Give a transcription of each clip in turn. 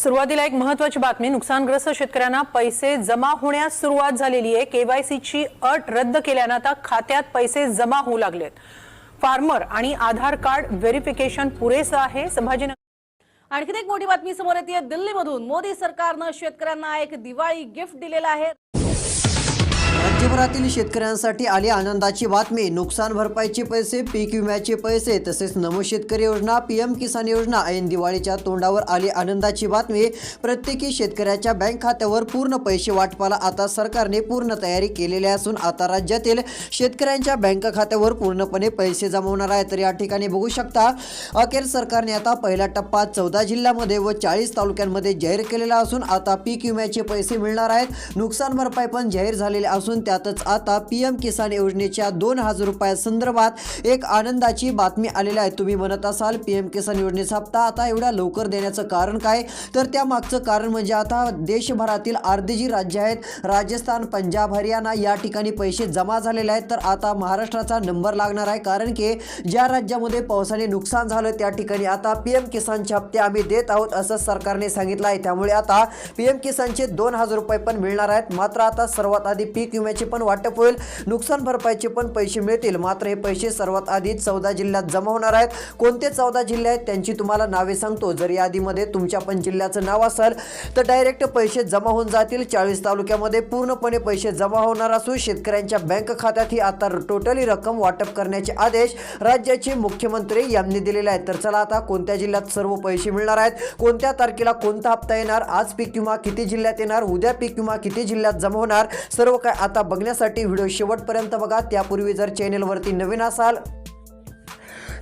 सुरुवातीला एक महत्वाची बातमी नुकसानग्रस्त शेतकऱ्यांना पैसे जमा होण्यास सुरुवात झालेली आहे. केवायसीची अट रद्द केल्यानं आता खात्यात पैसे जमा होऊ लागलेत. फार्मर आणि आधार कार्ड व्हेरिफिकेशन पुरेसं आहे. संभाजीनगर आणखीन एक मोठी बातमी समोर येते. दिल्लीमधून मोदी सरकारनं शेतकऱ्यांना एक दिवाळी गिफ्ट दिलेलं आहे. राज्यभरातील शेतकऱ्यांसाठी आली आनंदाची बातमी. नुकसान भरपाईचे पैसे पीक विम्याचे पैसे तसेच नमो शेतकरी योजना पीएम किसान योजना ऐन दिवाळीच्या तोंडावर आली आनंदाची बातमी. प्रत्येकी शेतकऱ्याच्या बँक खात्यावर पूर्ण पैसे वाटपाला आता सरकारने पूर्ण तयारी केलेली असून आता राज्यातील शेतकऱ्यांच्या बँक खात्यावर पूर्णपणे पैसे जमवणार आहे तर या ठिकाणी बघू शकता अखेर सरकारने आता पहिला टप्पा चौदा जिल्ह्यामध्ये व चाळीस तालुक्यांमध्ये जाहीर केलेला असून आता पीक विम्याचे पैसे मिळणार आहेत. नुकसान भरपाई पण जाहीर झालेली असून त्यातच आता पी एम किसान योजनेच्या दोन हजार रुपयासंदर्भात एक आनंदाची बातमी आलेली आहे. तुम्ही म्हणत असाल पी एम किसान योजनेचा हप्ता आता एवढ्या लवकर देण्याचं कारण काय? तर त्यामागचं कारण म्हणजे आता देशभरातील अर्धे जी राज्य आहेत राजस्थान पंजाब हरियाणा या ठिकाणी पैसे जमा झालेले आहेत. तर आता महाराष्ट्राचा नंबर लागणार आहे. कारण की ज्या राज्यामध्ये पावसाने नुकसान झालं त्या ठिकाणी आता पी एम किसानचे हप्ते आम्ही देत आहोत असं सरकारने सांगितलं आहे. त्यामुळे आता पी एम किसानचे दोन हजार रुपये पण मिळणार आहेत. मात्र आता सर्वात आधी पीक विम्याचे पण वाटप होईल. नुकसान भरपाईचे पण पैसे मिळतील. मात्र हे पैसे सर्वात आधी चौदा जिल्ह्यात जमा होणार आहेत. कोणते चौदा जिल्हे आहेत त्यांची तुम्हाला नावे सांगतो. जर यादीमध्ये तुमच्या पण जिल्ह्याचं नाव असेल तर डायरेक्ट पैसे जमा होऊन जातील. चाळीस तालुक्यामध्ये पूर्णपणे पैसे जमा होणार असून शेतकऱ्यांच्या बँक खात्यात ही आता टोटली रक्कम वाटप करण्याचे आदेश राज्याचे मुख्यमंत्री यांनी दिलेले आहेत. तर चला आता कोणत्या जिल्ह्यात सर्व पैसे मिळणार आहेत? कोणत्या तारखेला कोणता हप्ता येणार? आज पीक विमा किती जिल्ह्यात येणार? उद्या पीक विमा किती जिल्ह्यात जमा होणार? सर्व काय आता बघण्यासाठी व्हिडिओ शेवटपर्यंत बघा. त्यापूर्वी जर चॅनेलवरती नवीन असाल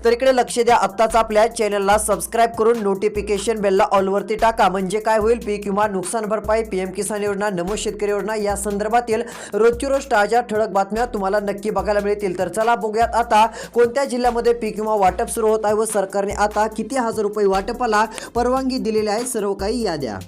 तर इकडे लक्ष द्या. आत्ताच आपल्या चॅनलला सबस्क्राईब करून नोटिफिकेशन बेलला ऑलवरती टाका. म्हणजे काय होईल? पीक किंवा नुकसान भरपाई पीएम किसान योजना नमो शेतकरी योजना या संदर्भातील रोजची रोज ताज्या ठळक बातम्या तुम्हाला नक्की बघायला मिळतील. तर चला बघूयात आता कोणत्या जिल्ह्यामध्ये पीक किंवा वाटप सुरू होत आहे व सरकारने आता किती हजार रुपये वाटपाला परवानगी दिलेली आहे? सर्व काही याद्या.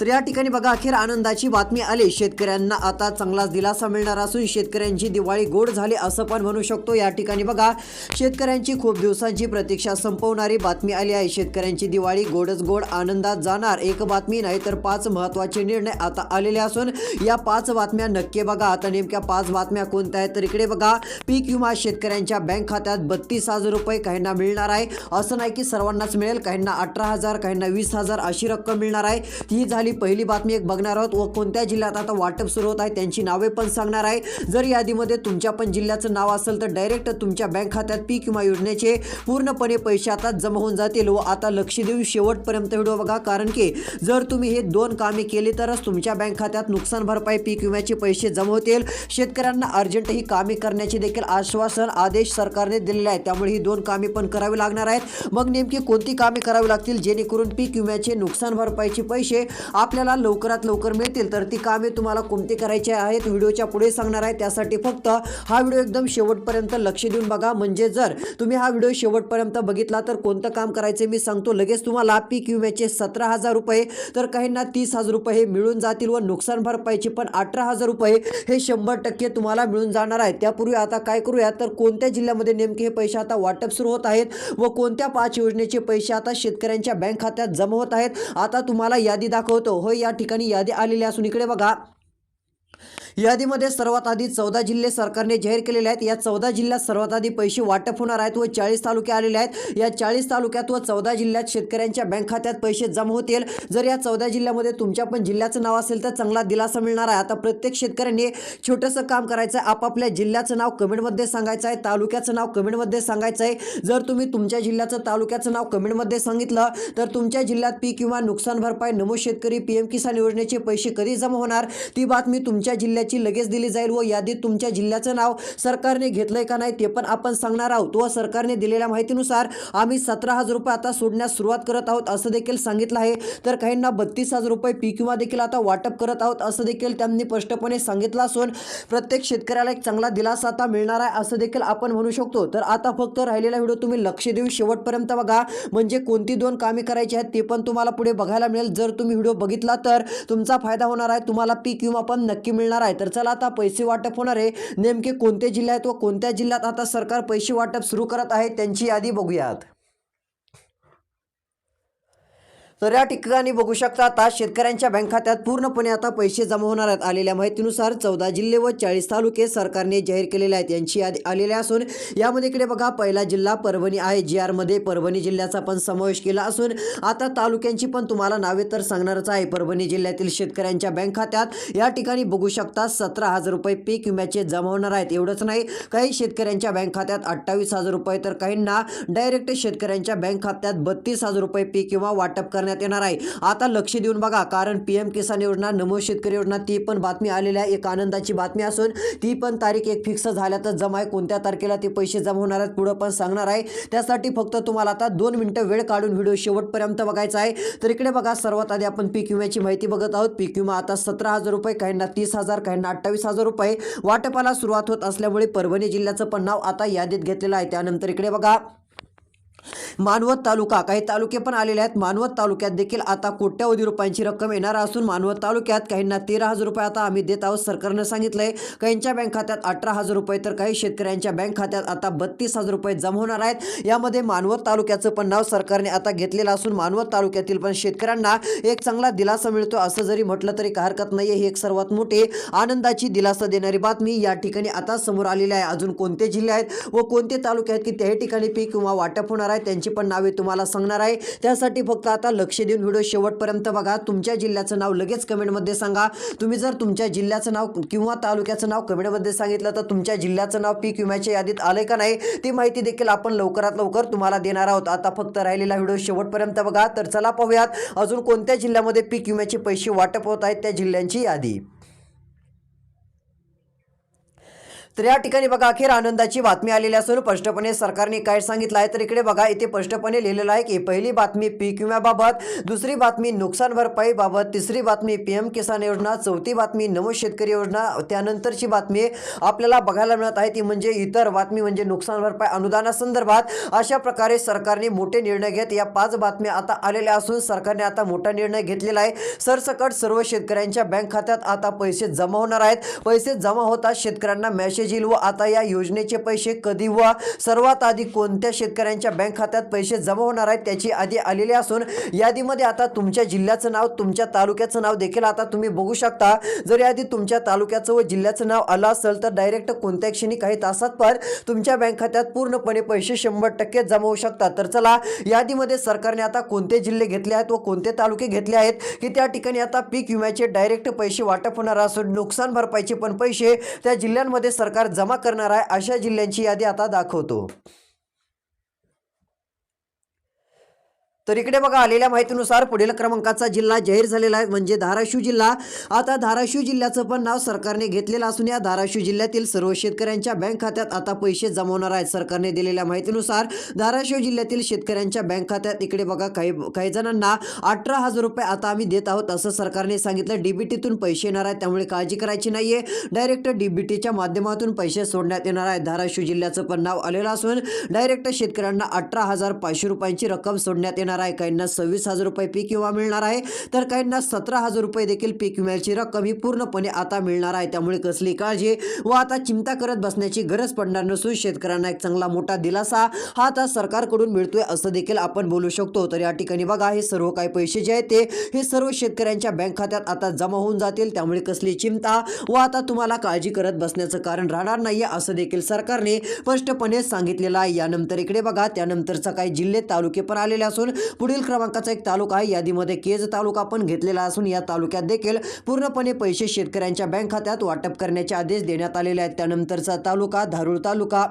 तर या ठिकाणी बघा अखेर आनंदाची बातमी आली. शेतकऱ्यांना आता चांगलाच दिलासा मिळणार असून शेतकऱ्यांची दिवाळी गोड झाली असं पण म्हणू शकतो. या ठिकाणी बघा शेतकऱ्यांची खूप दिवसांची प्रतीक्षा संपवणारी बातमी आली आहे. शेतकऱ्यांची दिवाळी गोडच गोड आनंदात जाणार एक बातमी नाही तर पाच महत्त्वाचे निर्णय आता आलेले असून या पाच बातम्या नक्की बघा. आता नेमक्या पाच बातम्या कोणत्या आहेत तर इकडे बघा पीक विमा शेतकऱ्यांच्या बँक खात्यात बत्तीस हजार रुपये काहींना मिळणार आहे. असं नाही की सर्वांनाच मिळेल काहींना अठरा हजार काहींना वीस हजार अशी रक्कम मिळणार आहे. ती झाली पहिली बातमी एक बघणार आहोत. व कोणत्या जिल्ह्यात आता वाटप सुरू होत आहे त्यांची नावे पण सांगणार आहे. जर यादीमध्ये तुमच्या पण जिल्ह्याचं नाव असेल तर डायरेक्ट तुमच्या बँक खात्यात पीक विमा योजनेचे पूर्णपणे पैसे आता जमा होऊन जातील. व आता लक्ष देऊ शेवटपर्यंत व्हिडिओ बघा. कारण की जर तुम्ही हे दोन कामे केली तरच तुमच्या बँक खात्यात नुकसान भरपाई पीक विम्याचे पैसे जमा होतील. शेतकऱ्यांना अर्जंट ही कामे करण्याचे देखील आश्वासन आदेश सरकारने दिलेले आहे त्यामुळे ही दोन कामे पण करावी लागणार आहेत. मग नेमकी कोणती कामे करावी लागतील? जेणेकरून पीक विम्याचे नुकसान भरपाईचे पैसे आपल्याला लवकरात लवकर मिळतील. तर ती कामे तुम्हाला कोणती करायची आहेत व्हिडिओच्या पुढे सांगणार आहे. त्यासाठी फक्त हा व्हिडिओ एकदम शेवटपर्यंत लक्ष देऊन बघा. म्हणजे जर तुम्ही हा व्हिडिओ शेवटपर्यंत बघितला तर कोणतं काम करायचे मी सांगतो. लगेच तुम्हाला पीक विम्याचे सतरा हजार रुपये तर काहींना तीस हजार रुपये हे मिळून जातील व नुकसान भरपाईचे पण अठरा हजार रुपये हे शंभर टक्के तुम्हाला मिळून जाणार आहे. त्यापूर्वी आता काय करूया तर कोणत्या जिल्ह्यामध्ये नेमके हे पैसे आता वाटप सुरू होत आहेत व कोणत्या पाच योजनेचे पैसे आता शेतकऱ्यांच्या बँक खात्यात जमा होत आहेत आता तुम्हाला यादी दाखवतो. होय या ठिकाणी यादी आलेली असून इकडे बघा. यादीमध्ये सर्वात आधी चौदा जिल्हे सरकारने जाहीर केलेले आहेत. या चौदा जिल्ह्यात सर्वात आधी पैसे वाटप होणार आहेत व चाळीस तालुके आलेले आहेत. या चाळीस तालुक्यात व चौदा जिल्ह्यात शेतकऱ्यांच्या बँक खात्यात पैसे जमा होतील. जर या चौदा जिल्ह्यामध्ये तुमच्या पण जिल्ह्याचं नाव असेल तर चांगला दिलासा मिळणार आहे. आता प्रत्येक शेतकऱ्यांनी छोटंसं काम करायचं आहे आपापल्या जिल्ह्याचं नाव कमेंटमध्ये सांगायचं आहे. तालुक्याचं नाव कमेंटमध्ये सांगायचं आहे. जर तुम्ही तुमच्या जिल्ह्याचं तालुक्याचं नाव कमेंटमध्ये सांगितलं तर तुमच्या जिल्ह्यात पीक किंवा नुकसान भरपाई नमो शेतकरी पी एम किसान योजनेचे पैसे कधी जमा होणार? ती बातमी तुमच्या जिल्ह्यात जिल्ह्याची लगेच दिली जाईल व यादीत तुमच्या जिल्ह्याचं नाव सरकारने घेतलंय का नाही ते पण आपण सांगणार आहोत व सरकारने दिलेल्या माहितीनुसार आम्ही सतरा हजार रुपये आता सोडण्यास सुरुवात करत आहोत असं देखील सांगितलं आहे. तर काहींना बत्तीस हजार रुपये पीक विमा देखील आता वाटप करत आहोत असं देखील त्यांनी स्पष्टपणे सांगितलं असून प्रत्येक शेतकऱ्याला एक चांगला दिलासा आता मिळणार आहे असं देखील आपण म्हणू शकतो. तर आता फक्त राहिलेला व्हिडिओ तुम्ही लक्ष देऊन शेवटपर्यंत बघा. म्हणजे कोणती दोन कामे करायची आहेत ते पण तुम्हाला पुढे बघायला मिळेल. जर तुम्ही व्हिडिओ बघितला तर तुमचा फायदा होणार आहे. तुम्हाला पीक विमा पण नक्की मिळणार आहे. आहे. तर चला आता पैसे वाटप होणार आहे. नेमके कोणते जिल्हे आहेत व कोणत्या जिल्ह्यात आता सरकार पैसे वाटप सुरू करत आहे त्यांची यादी बघूयात. तर या ठिकाणी बघू शकता आता शेतकऱ्यांच्या बँक खात्यात पूर्णपणे आता पैसे जमा होणार आहेत. आलेल्या माहितीनुसार चौदा जिल्हे व चाळीस तालुके सरकारने जाहीर केलेले आहेत. यांची यादी आलेल्या असून यामध्ये इकडे बघा पहिला जिल्हा परभणी आहे. जी आरमध्ये परभणी जिल्ह्याचा पण समावेश केला असून आता तालुक्यांची पण तुम्हाला नावे तर सांगणारच आहे. परभणी जिल्ह्यातील शेतकऱ्यांच्या बँक खात्यात या ठिकाणी बघू शकता सतरा हजार रुपये पीक विम्याचे जमा होणार आहेत. एवढंच नाही काही शेतकऱ्यांच्या बँक खात्यात अठ्ठावीस हजार रुपये तर काहींना डायरेक्ट शेतकऱ्यांच्या बँक खात्यात बत्तीस हजार रुपये पीक किंवा वाटप करण्यात येणार आहे. आता लक्ष देऊन बघा कारण पीएम किसान योजना नमो शेतकरी योजना ती पण बातमी आलेली आहे. एक आनंदाची बातमी असून ती पण तारीख एक फिक्स झाल्या तर जमा आहे. कोणत्या तारखेला ते पैसे जमा होणार आहेत पुढं पण सांगणार आहे. त्यासाठी फक्त तुम्हाला आता दोन मिनटं वेळ काढून व्हिडिओ शेवटपर्यंत बघायचा आहे. तर इकडे बघा सर्वात आधी आपण पीक विम्याची माहिती बघत आहोत. पीक विमा आता सतरा हजार रुपये काहींना तीस हजार काहींना अठ्ठावीस हजार रुपये. वाटपाला सुरुवात होत असल्यामुळे परभणी जिल्ह्याचं पण नाव आता यादीत घेतलेलं आहे. त्यानंतर इकडे बघा. मानवत तालुका काही तालुके पण आलेले आहेत. मानवत तालुक्यात देखील आता कोट्यावधी रुपयांची रक्कम येणार असून मानवत तालुक्यात काहींना तेरा हजार रुपये आता आम्ही देत आहोत सरकारनं सांगितलंय. काहींच्या बँक खात्यात अठरा हजार रुपये तर काही शेतकऱ्यांच्या बँक खात्यात आता बत्तीस हजार रुपये जमा होणार आहेत. यामध्ये मानवत तालुक्याचं पण नाव सरकारने आता घेतलेलं असून मानवत तालुक्यातील पण शेतकऱ्यांना एक चांगला दिलासा मिळतो असं जरी म्हटलं तरी काही हरकत नाही ही एक सर्वात मोठी आनंदाची दिलासा देणारी बातमी या ठिकाणी आता समोर आलेली आहे. अजून कोणते जिल्हे आहेत व कोणते तालुके आहेत की त्याही ठिकाणी पीक किंवा वाटप होणार आहे त्यांची पण नावे तुम्हाला सांगणार आहे. त्यासाठी फक्त आता लक्ष देऊन व्हिडिओ शेवटपर्यंत बघा. तुमच्या जिल्ह्याचं नाव लगेच कमेंटमध्ये सांगा. तुम्ही जर तुमच्या जिल्ह्याचं नाव किंवा तालुक्याचं नाव कमेंटमध्ये सांगितलं तर तुमच्या जिल्ह्याचं नाव पीक विम्याच्या यादीत आलंय का नाही ती माहिती देखील आपण लवकरात लवकर तुम्हाला देणार आहोत. आता फक्त राहिलेला व्हिडिओ शेवटपर्यंत बघा. तर चला पाहूयात अजून कोणत्या जिल्ह्यामध्ये पीक विम्याचे पैसे वाटप होत आहेत त्या जिल्ह्यांची यादी. तर या ठिकाणी बघा अखेर आनंदाची बातमी आलेली असून स्पष्टपणे सरकारने काय सांगितलं आहे तर इकडे बघा इथे स्पष्टपणे लिहिलेलं आहे की पहिली बातमी पीक विम्याबाबत दुसरी बातमी नुकसान भरपाईबाबत तिसरी बातमी पीएम किसान योजना चौथी बातमी नमो शेतकरी योजना त्यानंतरची बातमी आपल्याला बघायला मिळत आहे. ती म्हणजे इतर बातमी म्हणजे नुकसान भरपाई अनुदानासंदर्भात. अशा प्रकारे सरकारने मोठे निर्णय घेत या पाच बातम्या आता आलेल्या असून सरकारने आता मोठा निर्णय घेतलेला आहे. सरसकट सर्व शेतकऱ्यांच्या बँक खात्यात आता पैसे जमा होणार आहेत. पैसे जमा होतात शेतकऱ्यांना मॅसेज येईल व आता या योजनेचे पैसे कधी व सर्वात आधी कोणत्या शेतकऱ्यांच्या बँक खात्यात पैसे जमा होणार आहेत त्याची आधी आलेली असून यादीमध्ये आता तुमच्या जिल्ह्याचं नाव तुमच्या तालुक्याचं नाव देखील आता तुम्ही बघू शकता. जर यादी तुमच्या तालुक्याचं व जिल्ह्याचं नाव आलं असेल तर डायरेक्ट कोणत्या क्षणी काही तासात पण तुमच्या बँक खात्यात पूर्णपणे पैसे शंभर टक्के जमा होऊ शकतात तर चला यादीमध्ये सरकारने आता कोणते जिल्हे घेतले आहेत व कोणते तालुके घेतले आहेत की त्या ठिकाणी आता पीक विम्याचे डायरेक्ट पैसे वाटप होणार असून नुकसान भरपाईचे पण पैसे त्या जिल्ह्यांमध्ये सरकार जमा करणार आहे अशा जिल्ह्यांची यादी आता दाखवतो. तर इकडे बघा आलेल्या माहितीनुसार पुढील क्रमांकाचा जिल्हा जाहीर झालेला आहे म्हणजे धाराशिव जिल्हा. आता धाराशिव जिल्ह्याचं पण नाव सरकारने घेतलेलं असून या धाराशिव जिल्ह्यातील सर्व शेतकऱ्यांच्या बँक खात्यात आता पैसे जमवणार आहेत सरकारने दिलेल्या माहितीनुसार. धाराशिव जिल्ह्यातील शेतकऱ्यांच्या बँक खात्यात इकडे बघा काही काही जणांना अठरा हजार रुपये आता आम्ही देत आहोत असं सरकारने सांगितलं. डीबीटीतून पैसे येणार आहेत त्यामुळे काळजी करायची नाहीये. डायरेक्ट डीबीटीच्या माध्यमातून पैसे सोडण्यात येणार आहेत. धाराशिव जिल्ह्याचं पण नाव आलेलं असून डायरेक्ट शेतकऱ्यांना अठरा हजार पाचशे रुपयांची रक्कम सोडण्यात येणार आहे. काहींना सव्वीस हजार रुपये पीक विमा मिळणार आहे. तर काहींना सतरा हजार रुपये देखील पीक विम्याची रक्कम ही पूर्णपणे आता मिळणार आहे. त्यामुळे कसली काळजी व आता चिंता करत बसण्याची गरज पडणार नसून शेतकऱ्यांना एक चांगला मोठा दिलासा हा आता सरकारकडून मिळतोय असं देखील आपण बोलू शकतो. तर या ठिकाणी बघा हे सर्व काही पैसे जे आहेत ते हे सर्व शेतकऱ्यांच्या बँक खात्यात आता जमा होऊन जातील. त्यामुळे कसली चिंता व आता तुम्हाला काळजी करत बसण्याचं कारण राहणार नाही असं देखील सरकारने स्पष्टपणे सांगितलेलं आहे. यानंतर इकडे बघा त्यानंतरचा काही जिल्हे तालुके पण आलेले असून पुढील क्रमांकाचा एक तालुका आहे. यादीमध्ये केज तालुका पण घेतलेला असून या तालुक्यात देखील पूर्णपणे पैसे शेतकऱ्यांच्या बँक खात्यात वाटप करण्याचे आदेश देण्यात आलेले आहेत. त्यानंतरचा तालुका धारूळ तालुका.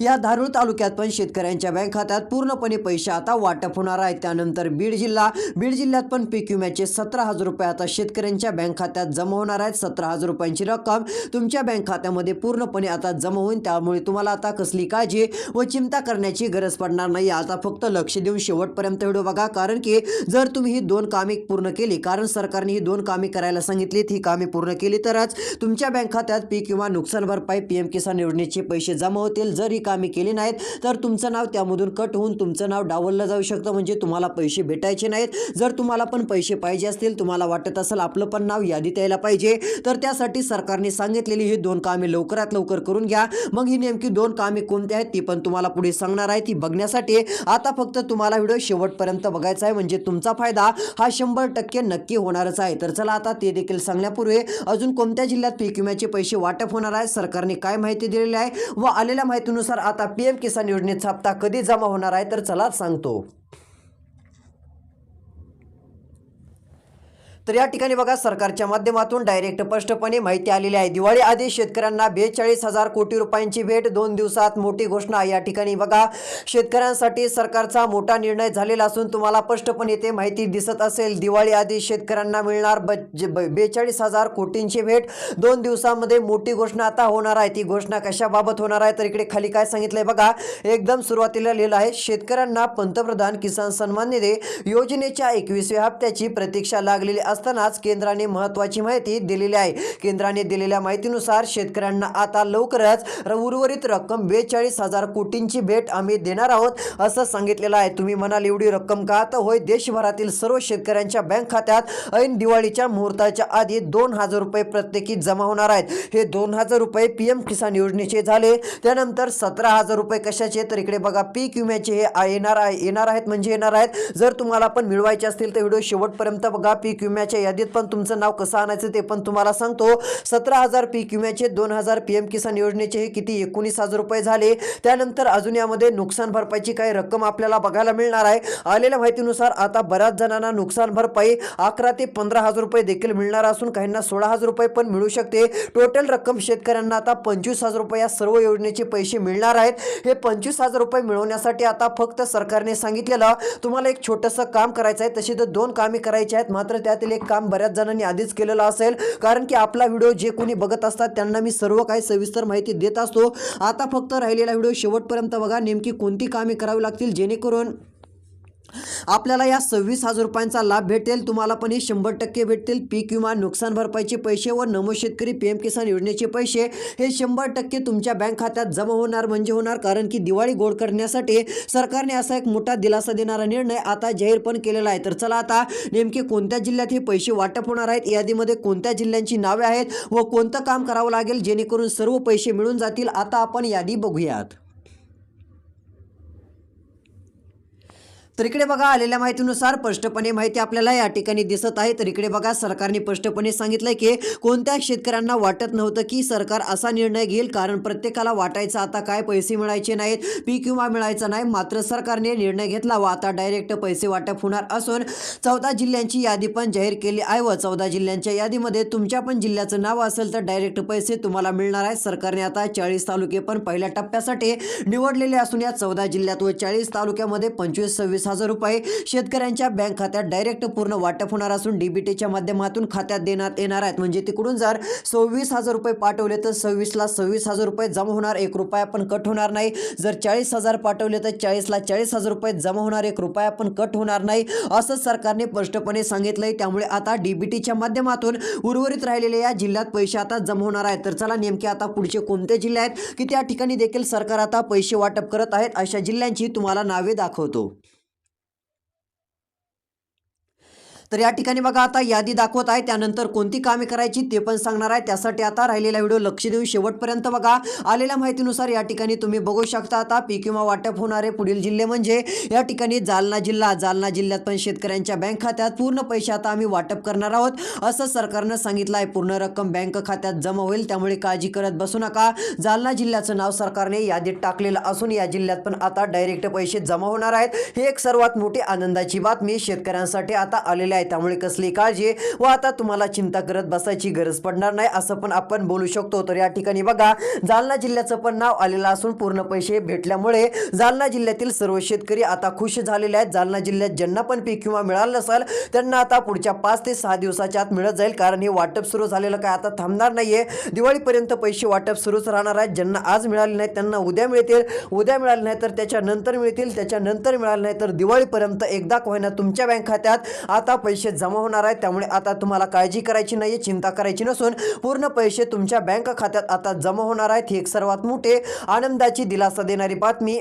या धारूळ तालुक्यात पण शेतकऱ्यांच्या बँक खात्यात पूर्णपणे पैसे आता वाटप होणार आहेत. त्यानंतर बीड जिल्हा बीड जिल्ह्यात पण पीक विम्याचे सतरा हजार रुपये आता शेतकऱ्यांच्या बँक खात्यात जमा होणार आहेत. सतरा हजार रुपयांची रक्कम तुमच्या बँक खात्यामध्ये पूर्णपणे आता जमा होईल. त्यामुळे तुम्हाला आता कसली काळजी व चिंता करण्याची गरज पडणार नाही. आता फक्त लक्ष देऊन शेवटपर्यंत व्हिडिओ बघा. कारण की जर तुम्ही ही दोन कामे पूर्ण केली कारण सरकारने ही दोन कामे करायला सांगितलीत ही कामे पूर्ण केली तरच तुमच्या बँक खात्यात पीक किंवा नुकसान भरपाई पी एम किसान योजनेचे पैसे जमा होतील. जर ही कामे केली नाहीत तर तुमचं नाव त्यामधून कट होऊन तुमचं नाव डावललं जाऊ शकतं. म्हणजे तुम्हाला पैसे भेटायचे नाहीत. जर तुम्हाला पण पैसे पाहिजे असतील तुम्हाला वाटत असेल आपलं पण नाव यादीत यायला पाहिजे तर त्यासाठी सरकारने सांगितलेली ही दोन कामे लवकरात लवकर करून घ्या. मग ही नेमकी दोन कामे कोणती आहेत ती पण तुम्हाला पुढे सांगणार आहे. ती बघण्यासाठी आता फक्त तुम्हाला व्हिडिओ शेवटपर्यंत बघायचा आहे. म्हणजे तुमचा फायदा हा शंभर टक्के नक्की होणारच आहे. तर चला आता ते देखील सांगण्यापूर्वी अजून कोणत्या जिल्ह्यात पीक विम्याचे पैसे वाटप होणार आहे सरकारने काय माहिती दिलेली आहे व आलेल्या माहितीनुसार आता पीएम किसान योजनेचा हप्ता कधी जमा होणार आहे तर चला सांगतो. तर या ठिकाणी बघा सरकारच्या माध्यमातून डायरेक्ट स्पष्टपणे माहिती आलेली आहे. दिवाळी आधी शेतकऱ्यांना बेचाळीस हजार कोटी रुपयांची भेट दोन दिवसात मोठी घोषणा. या ठिकाणी बघा शेतकऱ्यांसाठी सरकारचा मोठा निर्णय झालेला असून तुम्हाला स्पष्टपणे ते माहिती दिसत असेल. दिवाळी आधी शेतकऱ्यांना मिळणार बेचाळीस हजार कोटींची भेट दोन दिवसामध्ये मोठी घोषणा आता होणार आहे. ती घोषणा कशाबाबत होणार आहे? तर इकडे खाली काय सांगितलंय बघा एकदम सुरुवातीला लिहिलं आहे शेतकऱ्यांना पंतप्रधान किसान सन्मान निधी योजनेच्या एकवीसव्या हप्त्याची प्रतीक्षा लागलेली असतानाच केंद्राने महत्वाची माहिती दिलेली आहे. केंद्राने दिलेल्या माहितीनुसार शेतकऱ्यांना आता लवकरच र- उर्वरित रक्कम बेचाळीस हजार कोटींची भेट आम्ही देणार आहोत असं सांगितलेलं आहे. तुम्ही म्हणाल एवढी रक्कम का? तर होय देशभरातील सर्व शेतकऱ्यांच्या बँक खात्यात ऐन दिवाळीच्या मुहूर्ताच्या आधी दोन हजार रुपये प्रत्येकी जमा होणार आहेत. हे दोन हजार रुपये पी एम किसान योजनेचे झाले. त्यानंतर सतरा हजार रुपये कशाचे? तर इकडे बघा पीक विम्याचे हे येणार आहे येणार आहेत म्हणजे येणार आहेत. जर तुम्हाला पण मिळवायचे असतील तर व्हिडिओ शेवटपर्यंत बघा. पीक विम्या विम्याच्या यादीत पण तुमचं नाव कसं आणायचं ते पण तुम्हाला सांगतो. सतरा हजार पीक विम्याचे दोन हजार पी एम किसान योजनेचे हे किती एकोणीस हजार रुपये झाले. त्यानंतर अजून यामध्ये नुकसान भरपाईची काही रक्कम आपल्याला बघायला मिळणार आहे. आलेल्या माहितीनुसार आता बऱ्याच जणांना नुकसान भरपाई अकरा ते पंधरा हजार रुपये देखील मिळणार असून काहींना सोळा हजार रुपये पण मिळू शकते. टोटल रक्कम शेतकऱ्यांना आता पंचवीस हजार रुपये या सर्व योजनेचे पैसे मिळणार आहेत. हे पंचवीस हजार रुपये मिळवण्यासाठी आता फक्त सरकारने सांगितलेलं तुम्हाला एक छोटंसं काम करायचं आहे. तशी तर दोन कामे करायची आहेत मात्र त्यातील एक काम बऱ्याच जणांनी आधीच केलेलं असेल. कारण की आपला व्हिडिओ जे कोणी बघत असतात त्यांना मी सर्व काही सविस्तर माहिती देत असतो. आता फक्त राहिलेला व्हिडिओ शेवटपर्यंत बघा. नेमकी कोणती कामे करावी लागतील? जेणेकरून आपल्याला या सव्वीस हजार रुपयांचा लाभ भेटेल. तुम्हाला पण हे शंभर टक्के भेटतील. पीक विमा नुकसान भरपाईचे पैसे व नमो शेतकरी पी एम किसान योजनेचे पैसे हे शंभर टक्के तुमच्या बँक खात्यात जमा होणार म्हणजे होणार. कारण की दिवाळी गोड करण्यासाठी सरकारने असा एक मोठा दिलासा देणारा निर्णय आता जाहीर पण केलेला आहे. तर चला आता नेमके कोणत्या जिल्ह्यात हे पैसे वाटप होणार आहेत यादीमध्ये कोणत्या जिल्ह्यांची नावे आहेत व कोणतं काम करावं लागेल जेणेकरून सर्व पैसे मिळून जातील. आता आपण यादी बघूयात. तर इकडे बघा आलेल्या माहितीनुसार स्पष्टपणे माहिती आपल्याला या ठिकाणी दिसत आहे. तर इकडे बघा सरकारने स्पष्टपणे सांगितलंय की कोणत्या शेतकऱ्यांना वाटत नव्हतं की सरकार असा निर्णय घेईल. कारण प्रत्येकाला वाटायचं आता काय पैसे मिळायचे नाहीत पीक विमा मिळायचा नाही. मात्र सरकारने निर्णय घेतला व आता डायरेक्ट पैसे वाटप होणार असून चौदा जिल्ह्यांची यादी पण जाहीर केली आहे व चौदा जिल्ह्यांच्या यादीमध्ये तुमच्या पण जिल्ह्याचं नाव असेल तर डायरेक्ट पैसे तुम्हाला मिळणार आहे. सरकारने आता चाळीस तालुके पण पहिल्या टप्प्यासाठी निवडलेले असून या चौदा जिल्ह्यात व चाळीस तालुक्यामध्ये पंचवीस सव्वीस हजार रुपये शेतकऱ्यांच्या बँक खात्यात डायरेक्ट पूर्ण वाटप होणार असून डीबीटीच्या माध्यमातून खात्यात देण्यात येणार आहेत. म्हणजे तिकडून जर सव्वीस हजार रुपये पाठवले तर सव्वीसला सव्वीस हजार रुपये जमा होणार एक रुपया पण कट होणार नाही. जर चाळीस हजार पाठवले तर चाळीसला चाळीस हजार रुपये जमा होणार एक रुपया पण कट होणार नाही असं सरकारने स्पष्टपणे सांगितलंय. त्यामुळे आता डीबीटीच्या माध्यमातून उर्वरित राहिलेल्या या जिल्ह्यात पैसे आता जमा होणार आहेत. तर चला नेमके आता पुढचे कोणते जिल्हे आहेत की त्या ठिकाणी देखील सरकार आता पैसे वाटप करत आहेत अशा जिल्ह्यांची तुम्हाला नावे दाखवतो. तर या ठिकाणी बघा आता यादी दाखवत आहे. त्यानंतर कोणती कामे करायची ते पण सांगणार आहे. त्यासाठी आता राहिलेला व्हिडिओ लक्ष देऊन शेवटपर्यंत बघा. आलेल्या माहितीनुसार या ठिकाणी तुम्ही बघू शकता आता पीक विमा वाटप होणारे पुढील जिल्हे म्हणजे या ठिकाणी जालना जिल्हा. जालना जिल्ह्यात पण शेतकऱ्यांच्या बँक खात्यात पूर्ण पैसे आता आम्ही वाटप करणार आहोत. असं सरकारनं सांगितलं आहे. पूर्ण रक्कम बँक खात्यात जमा होईल. त्यामुळे काळजी करत बसू नका. जालना जिल्ह्याचं नाव सरकारने यादीत टाकलेलं असून या जिल्ह्यात पण आता डायरेक्ट पैसे जमा होणार आहेत. हे एक सर्वात मोठी आनंदाची बातमी. शेतकऱ्यांसाठी आता आलेली आहे. त्यामुळे कसली काळजी व आता तुम्हाला चिंता करत बसायची गरज पडणार नाही असं पण आपण बोलू शकतो. तर या ठिकाणी बघा जालना जिल्ह्याचं पण नाव आलेलं असून पूर्ण पैसे भेटल्यामुळे जालना जिल्ह्यातील सर्व शेतकरी आता खुश झालेले आहेत. जालना जिल्ह्यात ज्यांना पण पीक किंवा मिळालं नसेल त्यांना आता पुढच्या पाच ते सहा दिवसाच्या आत मिळत जाईल. कारण हे वाटप सुरू झालेलं काय आता थांबणार नाहीये. दिवाळीपर्यंत पैसे वाटप सुरूच राहणार आहेत. ज्यांना आज मिळाले नाही त्यांना उद्या मिळतील. उद्या मिळाले नाही तर त्याच्यानंतर मिळतील. त्याच्यानंतर मिळाले नाही तर दिवाळीपर्यंत एकदा का तुमच्या बँक खात्यात आता पैसे जमा होणार आहेत. त्यामुळे आता तुम्हाला काळजी करायची नाही चिंता करायची नसून पूर्ण पैसे तुमच्या बँक खात्यात आता जमा होणार आहेत. ही एक सर्वात मोठे आनंदाची दिलासा देणारी बातमी.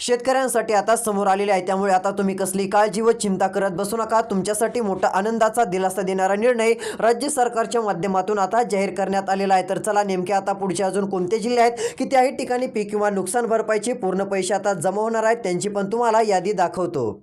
शेतकऱ्यांसाठी आता समोर आलेले आहे. त्यामुळे आता तुम्ही कसली काळजी व चिंता करत बसू नका. तुमच्यासाठी मोठा आनंदाचा दिलासा देणारा निर्णय राज्य सरकारच्या माध्यमातून आता जाहीर करण्यात आलेला आहे. तर चला नेमके आता पुढचे अजून कोणते जिल्हे आहेत? की त्याही ठिकाणी पीक किंवा नुकसान भरपाईचे पूर्ण पैसे आता जमा होणार आहेत. त्यांची पण तुम्हाला यादी दाखवतो.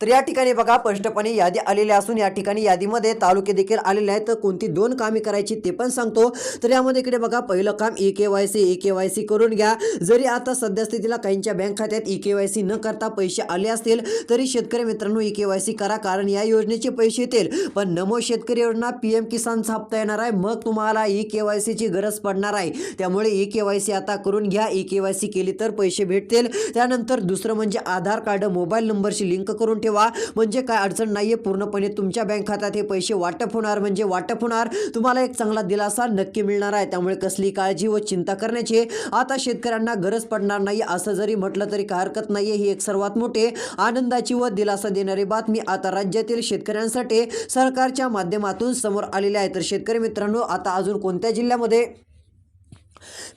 तर या ठिकाणी बघा स्पष्टपणे यादी आलेली असून या ठिकाणी यादीमध्ये तालुके देखील आलेले आहेत. तर कोणती दोन कामे करायची ते पण सांगतो. तर यामध्ये इकडे बघा पहिलं काम E K Y C E K Y C करून घ्या. जरी आता सध्या स्थितीला काहींच्या बँक खात्यात ई के वाय सी न करता पैसे आले असतील तरी शेतकरी मित्रांनो ई के वाय सी करा कारण या योजनेचे पैसे येतील. पण नमो शेतकरी योजना पी एम किसानचा हप्ता येणार आहे. मग तुम्हाला ई के वाय सीची गरज पडणार आहे. त्यामुळे ई के वाय सी आता करून घ्या. ई के वाय सी केली तर पैसे भेटतील. त्यानंतर दुसरं म्हणजे आधार कार्ड मोबाईल नंबरशी लिंक करून ठेवा. म्हणजे काय अडचण नाही आहे पूर्णपणे तुमच्या बँक खात्यात हे पैसे वाटप होणार. म्हणजे वाटप होणार. तुम्हाला एक चांगला दिलासा नक्की मिळणार आहे. त्यामुळे कसली काळजी व चिंता करण्याची आता शेतकऱ्यांना गरज पडणार नाही. असं जरी म्हटलं तरी काय हरकत नाही ही एक सर्वात मोठे आनंदाची व दिलासा देणारी बातमी आता राज्यातील शेतकऱ्यांसाठी सरकारच्या माध्यमातून समोर आलेली आहे. तर शेतकरी मित्रांनो आता अजून कोणत्या जिल्ह्यामध्ये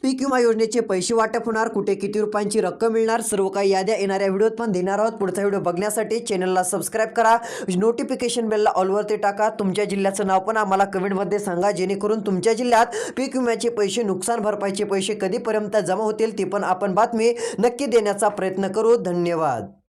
पीक विमा योजनेचे पैसे वाटप होणार कुठे किती रुपयांची रक्कम मिळणार सर्व काही याद्या येणाऱ्या व्हिडिओत पण देणार आहोत. पुढचा व्हिडिओ बघण्यासाठी चॅनलला सबस्क्राईब करा. नोटिफिकेशन बेलला ऑलवरती टाका. तुमच्या जिल्ह्याचं नाव पण आम्हाला कमेंटमध्ये सांगा जेणेकरून तुमच्या जिल्ह्यात पीक विम्याचे पैसे नुकसान भरपाईचे पैसे कधीपर्यंत जमा होतील ती पण आपण बातमी नक्की देण्याचा प्रयत्न करू. धन्यवाद.